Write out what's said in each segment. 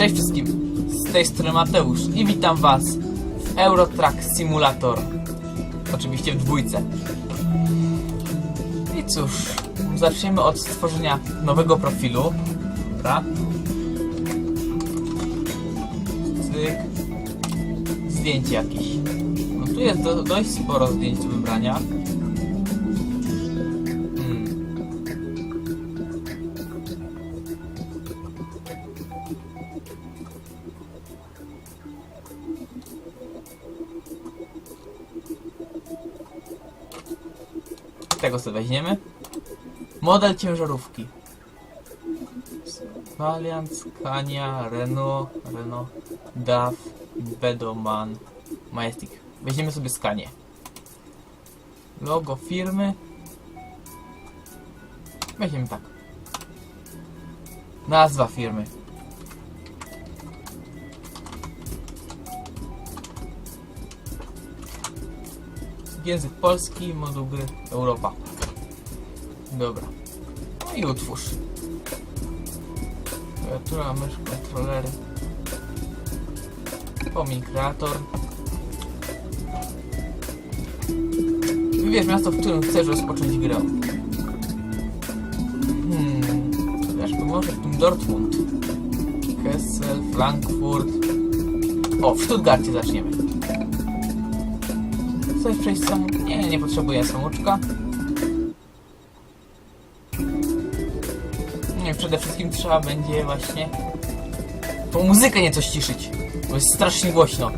Cześć wszystkim, z tej strony Mateusz i witam was w Eurotrack Simulator. Oczywiście w dwójce. I cóż, zaczniemy od stworzenia nowego profilu. Dobra. Cyk. Zdjęcie jakieś. No tu jest do, dość sporo zdjęć do wybrania. Tego sobie weźmiemy. Model ciężarówki. Valiant, Scania, Renault, Renault, DAF, Bedoman, Majestic. Weźmiemy sobie Scanię. Logo firmy. Weźmiemy tak. Nazwa firmy. Język polski, moduł gry Europa. Dobra. No i utwórz. Klawiatura, mysz, kontrolery. Pomij kreator. Wybierz miasto, w którym chcesz rozpocząć grę. Hmm. To może w tym Dortmund. Kessel, Frankfurt. O, w Stuttgarcie zaczniemy. Chcesz przejść sam... Nie, nie potrzebuję samouczka. Nie, przede wszystkim trzeba będzie właśnie tą muzykę nieco ściszyć, bo jest strasznie głośno.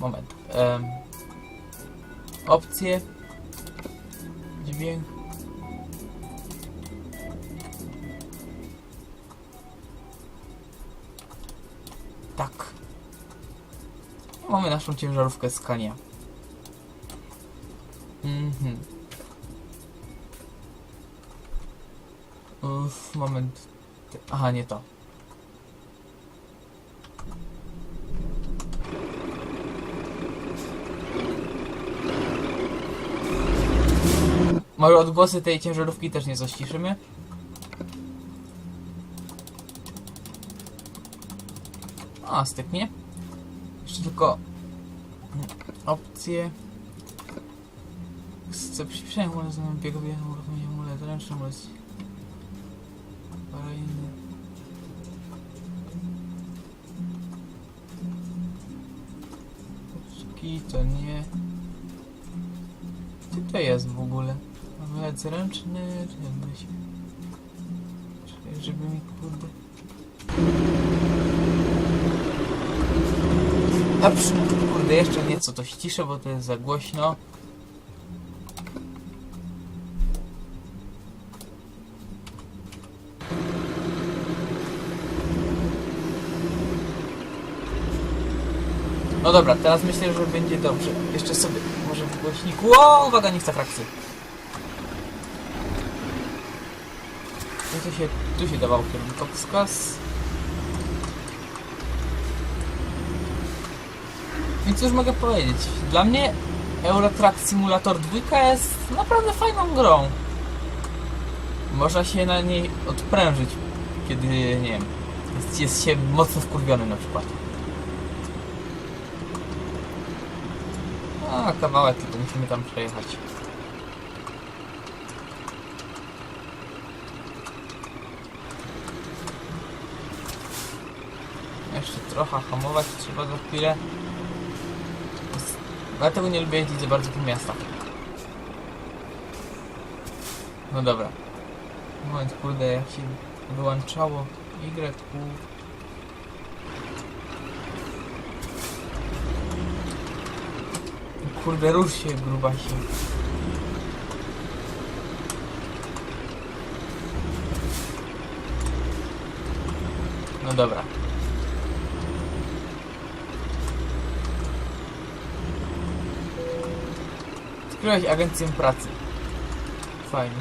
Moment. Opcje. Dźwięk. Mamy naszą ciężarówkę Scania. Mhm. Uff, moment. Aha, nie to. Może odgłosy tej ciężarówki też nie zaściszymy? A, styknie. Tylko mm, opcje. Chcę przyspieszenia amulet, biegowie, uruchomienie amulet, ręczny amulet. Kolejny. Ski to nie. Gdzie to jest w ogóle? Amulet ręczny, czy jakbyś... Czekaj, żeby mi kurde... Dobrze, kurde, jeszcze nieco to ściszę, bo to jest za głośno. No dobra, teraz myślę, że będzie dobrze. Jeszcze sobie może w głośniku. O, uwaga, nie chcę frakcji. Tu się, tu się dawał kierunkowskaz. I cóż mogę powiedzieć? Dla mnie Eurotrack Simulator 2 jest naprawdę fajną grą. Można się na niej odprężyć, kiedy, nie wiem, jest, jest się mocno wkurwiony na przykład. A, kawałek tylko musimy tam przejechać. Jeszcze trochę hamować trzeba za chwilę. Dlatego nie lubię jeździć za bardzo po miastach. No dobra. Moment, kurde, jak się wyłączało Y, U. Kurde, rusz się, grubasie. No dobra. Odkryłeś agencję pracy. Fajnie.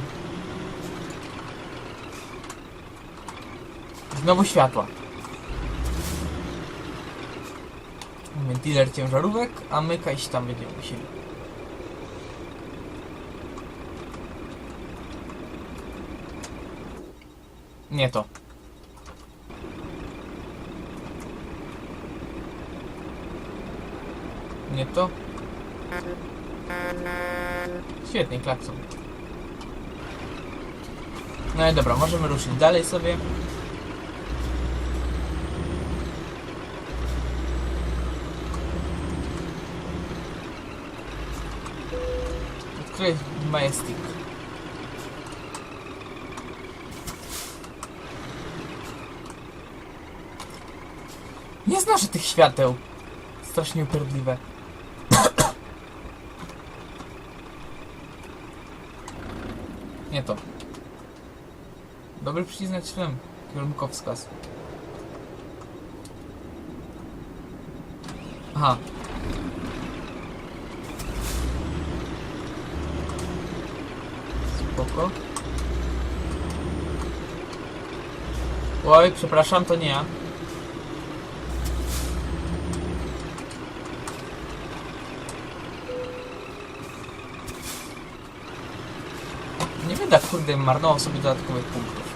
Znowu światła. Mamy dealer ciężarówek, a my kajś tam będziemy musieli. Nie to. Nie to. Świetnie, klakson. No i dobra, możemy ruszyć dalej sobie. Odkryj Majestic. Nie znoszę tych świateł. Strasznie upierdliwe. Nie to. Dobry przyznać film. Kierunkowskaz. Aha. Spoko. Oj, przepraszam, to nie ja. Kurde marnował sobie dodatkowych punktów.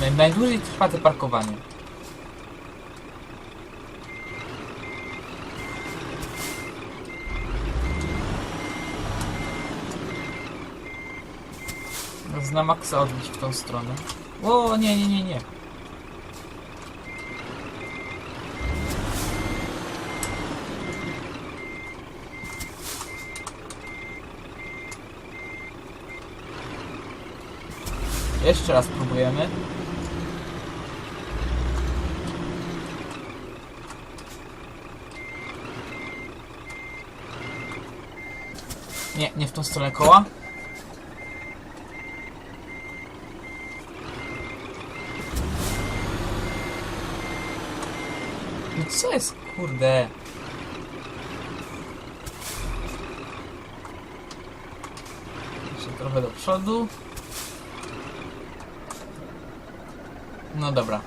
Naj- Najdłużej trwa to parkowanie. Zna maksa odbić w tą stronę. O, nie, nie, nie, nie. Jeszcze raz próbujemy. Nie, nie w tą stronę koła. Co jest, kurde? Jeszcze trochę do przodu. No dobra.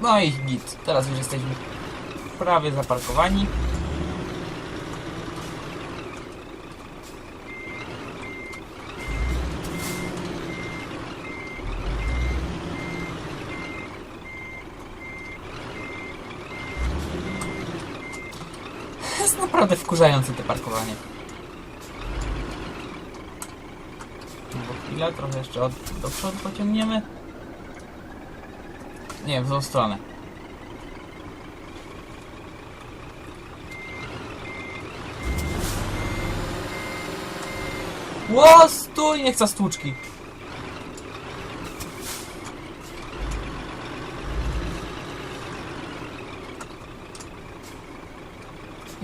No i git. Teraz już jesteśmy prawie zaparkowani. Jest naprawdę wkurzające to parkowanie. Bo chwilę, trochę jeszcze od, do przodu pociągniemy. Nie, w tą stronę. Ło, stój, nie chcę stłuczki.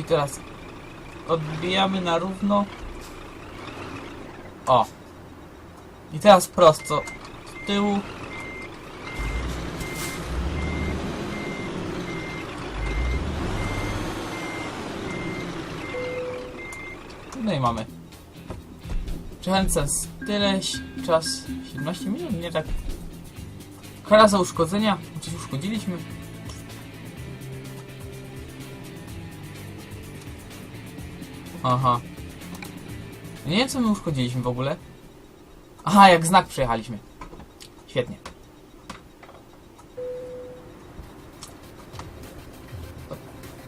I teraz odbijamy na równo. O. I teraz prosto z tyłu. No i mamy. Przechęcę tyle, czas 17 minut, nie tak. Kara za uszkodzenia, coś uszkodziliśmy. Aha. Nie wiem co my uszkodziliśmy w ogóle. Aha, jak znak przejechaliśmy. Świetnie.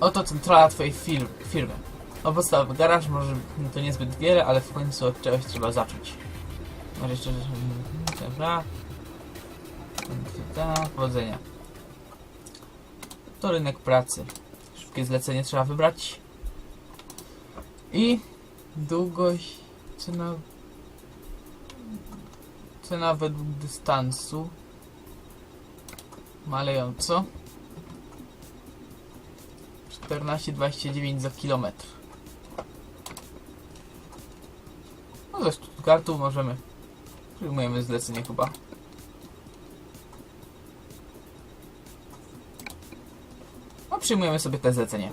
Oto centrala twojej fir firmy. Podstawowy garaż, może to niezbyt wiele, ale w końcu od czegoś trzeba zacząć. Może jeszcze... Dobra. Ta, powodzenia. To rynek pracy. Szybkie zlecenie trzeba wybrać. I długość, cena, cena według dystansu malejąco 14,29 za kilometr. No ze Stuttgartu możemy. Przyjmujemy zlecenie chyba. No przyjmujemy sobie te zlecenie.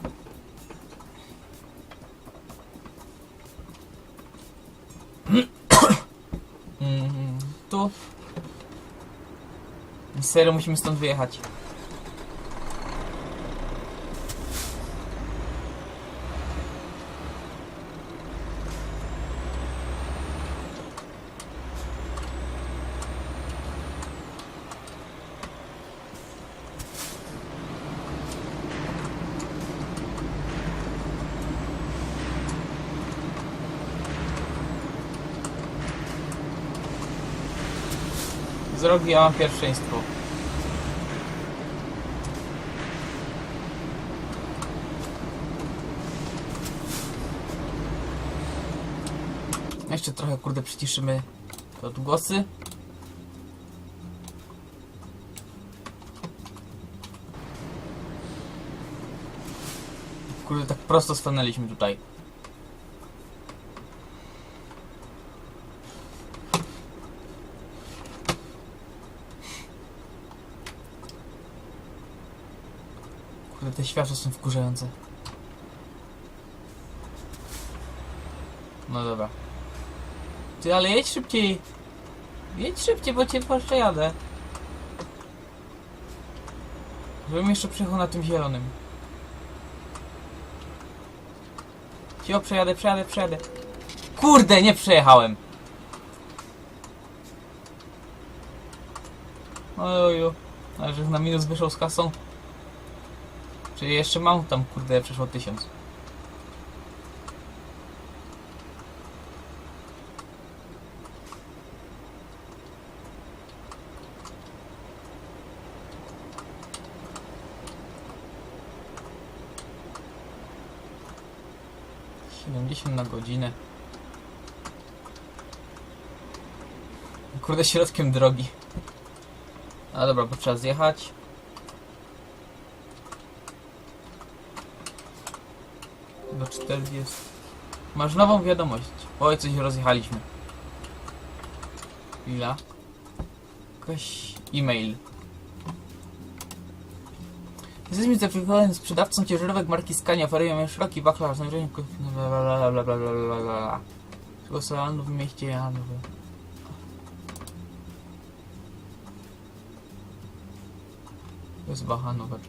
serio musimy stąd wyjechać. Zrobiłam pierwszeństwo. Jeszcze trochę, kurde, przyciszymy te odgłosy. Kurde, tak prosto stanęliśmy tutaj. Kurde, te światła są wkurzające. No dobra. Ty, ale jedź szybciej. Jedź szybciej, bo cię jeszcze jadę. Żebym jeszcze przejechał na tym zielonym. Cio, przejadę, przejadę, przejadę. Kurde, nie przejechałem. Ojoju. Ale że na minus wyszło z kasą. Czyli jeszcze mam tam, kurde, przeszło tysiąc. Siedemdziesiąt na godzinę. Kurde, środkiem drogi. A dobra, bo trzeba zjechać. Do 40. Masz nową wiadomość. Oj, coś rozjechaliśmy. Chwila. Jakaś e-mail. Jesteśmy zaopiekowanym sprzedawcą ciężarówek marki Scania, oferujemy szeroki wachlarz zamierzenia tego salonu w mieście Janowy. Jest Bachanówek.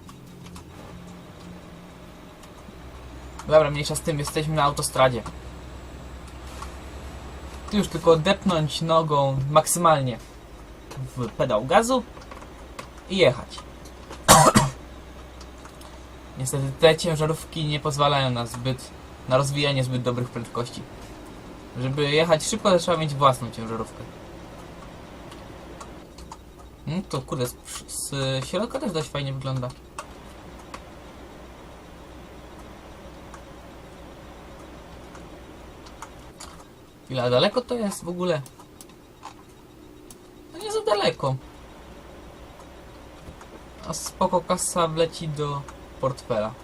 Dobra, mniejsza z tym, jesteśmy na autostradzie. Tu już tylko depnąć nogą maksymalnie w pedał gazu i jechać. Niestety te ciężarówki nie pozwalają na zbyt, na rozwijanie zbyt dobrych prędkości. Żeby jechać szybko, trzeba mieć własną ciężarówkę. No to kurde, z, z środka też dość fajnie wygląda. Chwila, daleko to jest w ogóle? No nie za daleko. A spoko kasa wleci do portfela.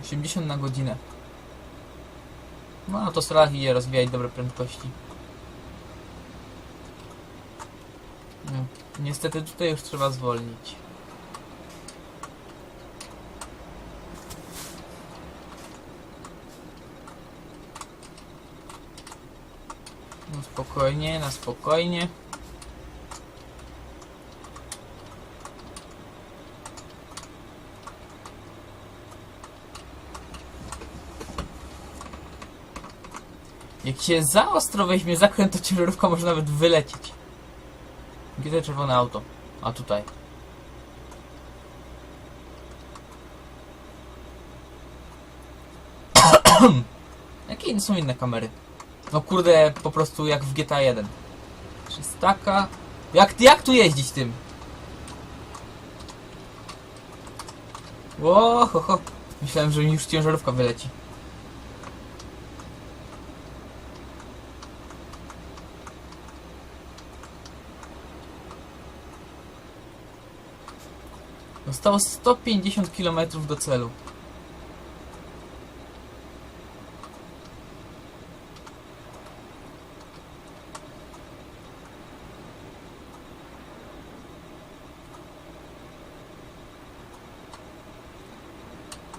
Osiemdziesiąt na godzinę. No to strach je rozwijać dobre prędkości. No, niestety tutaj już trzeba zwolnić. No spokojnie, na spokojnie. Się za ostro weźmie zakręt, to ciężarówka może nawet wylecieć. Gdzie czerwone auto? A tutaj. Jakie są inne kamery? No kurde, po prostu jak w GTA 1. 300. Jak, jak tu jeździć tym? Ło, ho, ho. Myślałem, że już ciężarówka wyleci. Zostało 150 km do celu.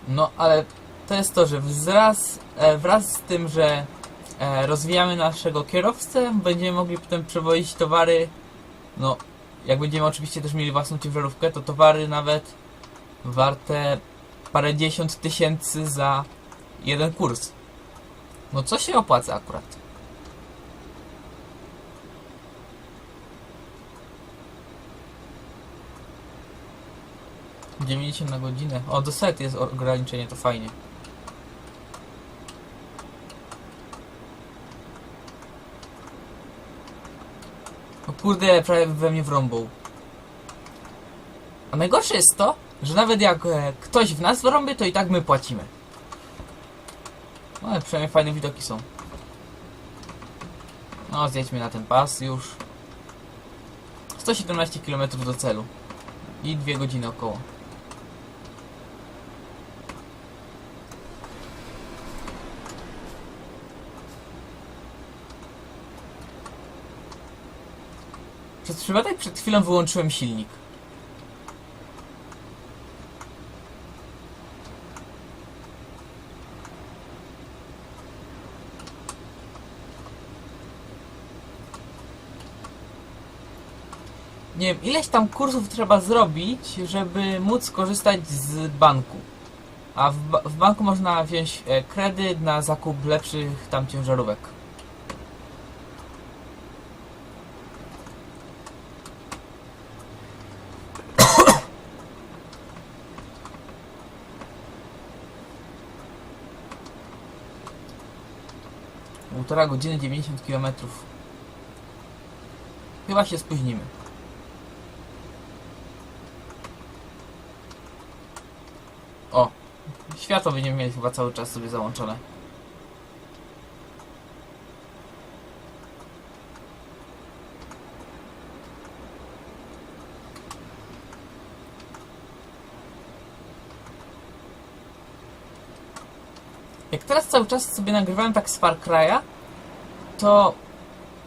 No, ale to jest to, że wraz, e, wraz z tym, że e, rozwijamy naszego kierowcę, będziemy mogli potem przewozić towary, no, jak będziemy oczywiście też mieli własną ciężarówkę, to towary nawet warte parędziesiąt tysięcy za jeden kurs. No co się opłaca akurat? Dziewięćdziesiąt na godzinę. O, do set jest ograniczenie, to fajnie. Kurde, prawie we mnie wrąbał. A najgorsze jest to, że nawet jak e, ktoś w nas wrąbie, to i tak my płacimy. No ale przynajmniej fajne widoki są. No, zjedźmy na ten pas już. 117 km do celu. I 2 godziny około. Przez przypadek przed chwilą wyłączyłem silnik. Nie wiem, ileś tam kursów trzeba zrobić, żeby móc korzystać z banku. A w, ba- w banku można wziąć e, kredyt na zakup lepszych tam ciężarówek. Półtora godziny 90 km. Chyba się spóźnimy. O, światło będziemy mieli chyba cały czas sobie załączone. Jak teraz cały czas sobie nagrywałem tak z Far Cry'a, to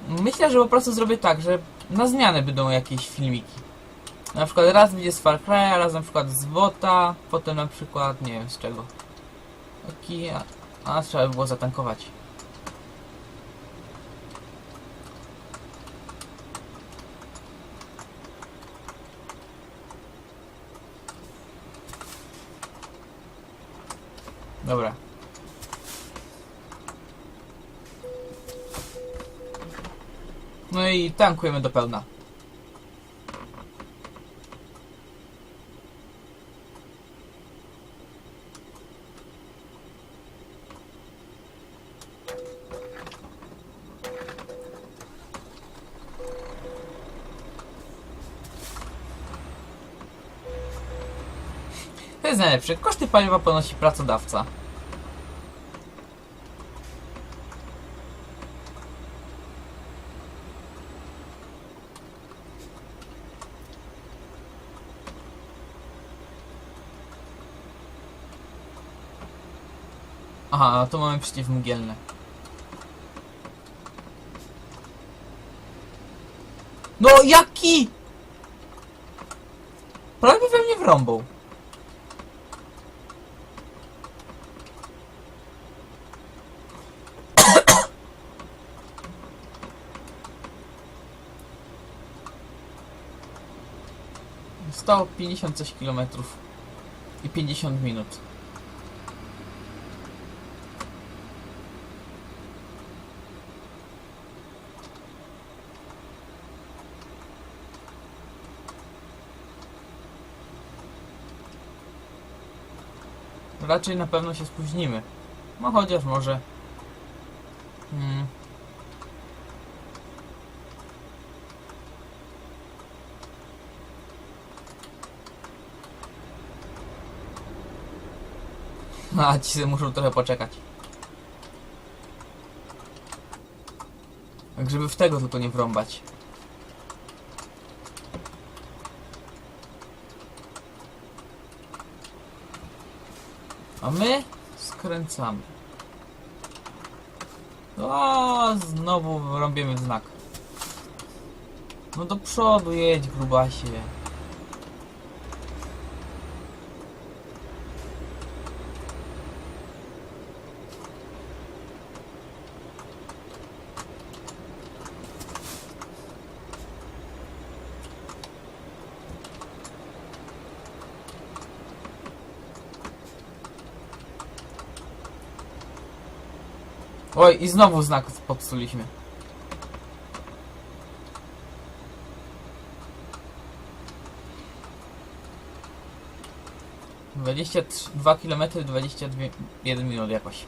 myślę, że po prostu zrobię tak, że na zmianę będą jakieś filmiki. Na przykład raz będzie z Far Cry'a, raz na przykład z Wota, potem na przykład nie wiem z czego. Taki, a, a trzeba by było zatankować. Dobra. No i tankujemy do pełna. To jest najlepsze. Koszty paliwa ponosi pracodawca. Aha, no to mamy przeciwmgielne. No jaki? Prawie we mnie wrąbał. Stało 50 coś kilometrów i 50 minut. Raczej na pewno się spóźnimy. No chociaż może. Hmm. A ci sobie muszą trochę poczekać. Tak żeby w tego tylko nie wrąbać. A my skręcamy. O, znowu rąbiemy w znak. No do przodu jedź, grubasie. Oj, i znowu znak popsuliśmy. Dwadzieścia dwa kilometry, dwadzieścia jeden minut jakoś.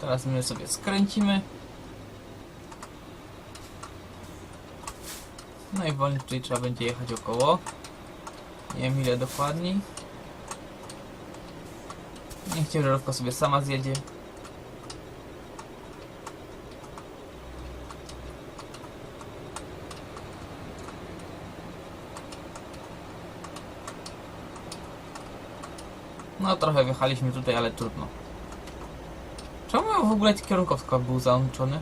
Teraz my sobie skręcimy. No i wolniej tutaj trzeba będzie jechać około. Nie wiem ile dokładniej. Niech ciężarówka sobie sama zjedzie. No trochę wjechaliśmy tutaj, ale trudno. W ogóle kierunkowskaz był załączony?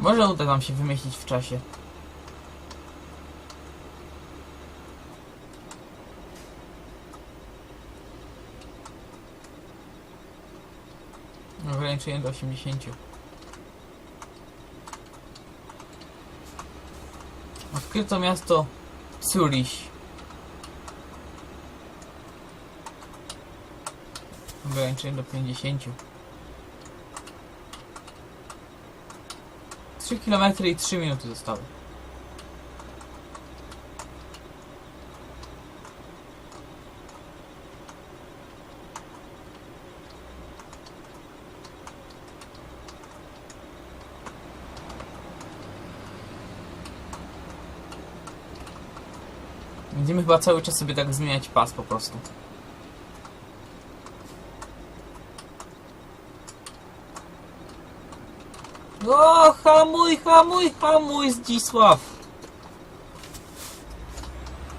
Może uda nam się wymieścić w czasie. Ograniczenie do 80. Odkryto miasto Zurich. Ograniczenie do 50. 3 km i 3 minuty zostały. Będziemy chyba cały czas sobie tak zmieniać pas po prostu. O, hamuj, hamuj, hamuj, Zdzisław!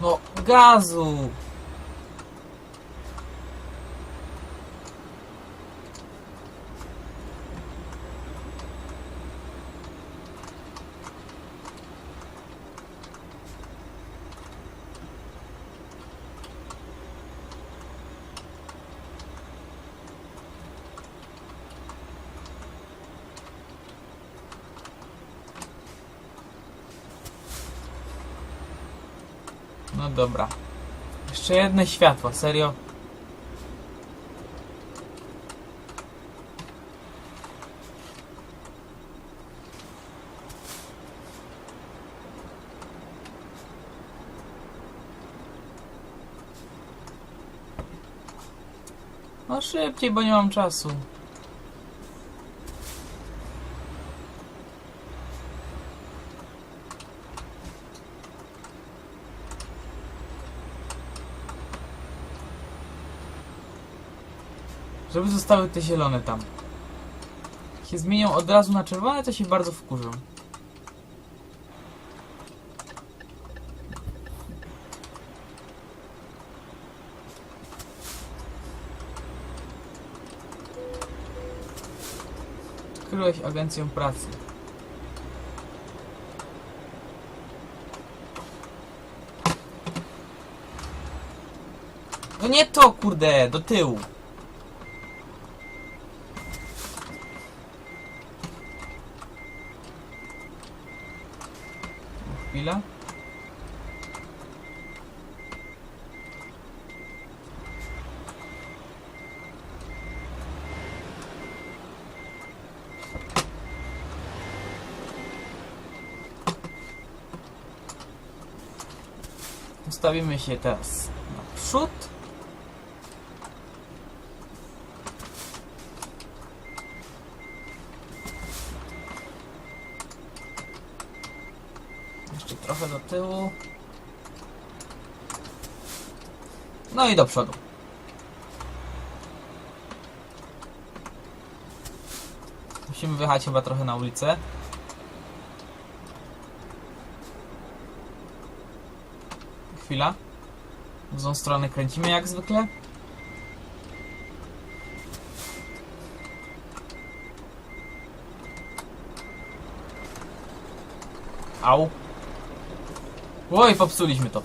No, gazu! Dobra. Jeszcze jedne światło, serio? No szybciej, bo nie mam czasu. Żeby zostały te zielone tam. Jak się zmienią od razu na czerwone, to się bardzo wkurzą. Odkryłeś agencję pracy. No nie to, kurde, do tyłu. Chwila. Ustawimy się teraz naprzód. Jeszcze No i do przodu. Musimy wyjechać chyba trochę na ulicę. Chwila. W złą stronę kręcimy jak zwykle. Au. Oj, popsuliśmy to.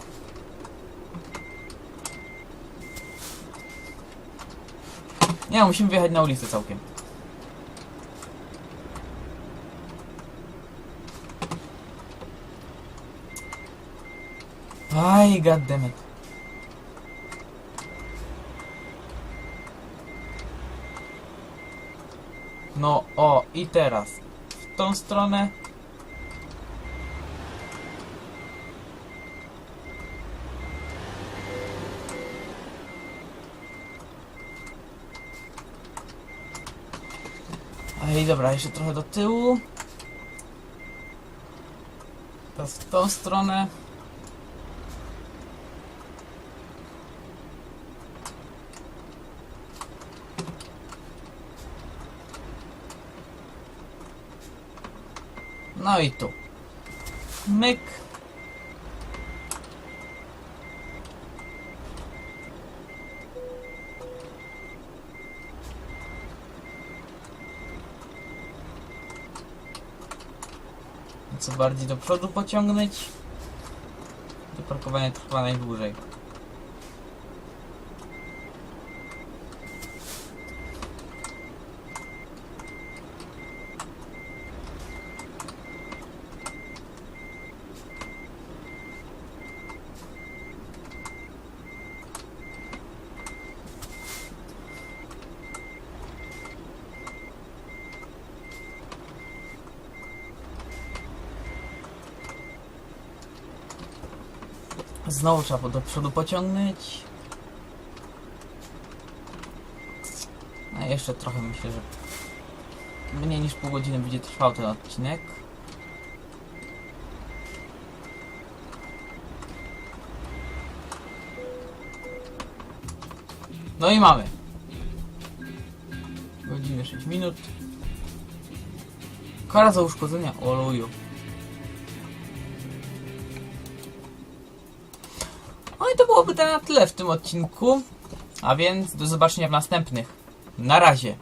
Nie, musimy wyjechać na ulicę całkiem. Aj, goddammit. No, o, i teraz. W tą stronę. Ej, dobra, jeszcze trochę do tyłu. Teraz w tą stronę. No i tu. Myk. Bardziej do przodu pociągnąć. To parkowanie trwa najdłużej. Znowu trzeba do przodu pociągnąć. No jeszcze trochę myślę, że mniej niż pół godziny będzie trwał ten odcinek. No i mamy. Godzinę 6 minut. Kara za uszkodzenia oluju. To na tyle w tym odcinku. A więc do zobaczenia w następnych. Na razie.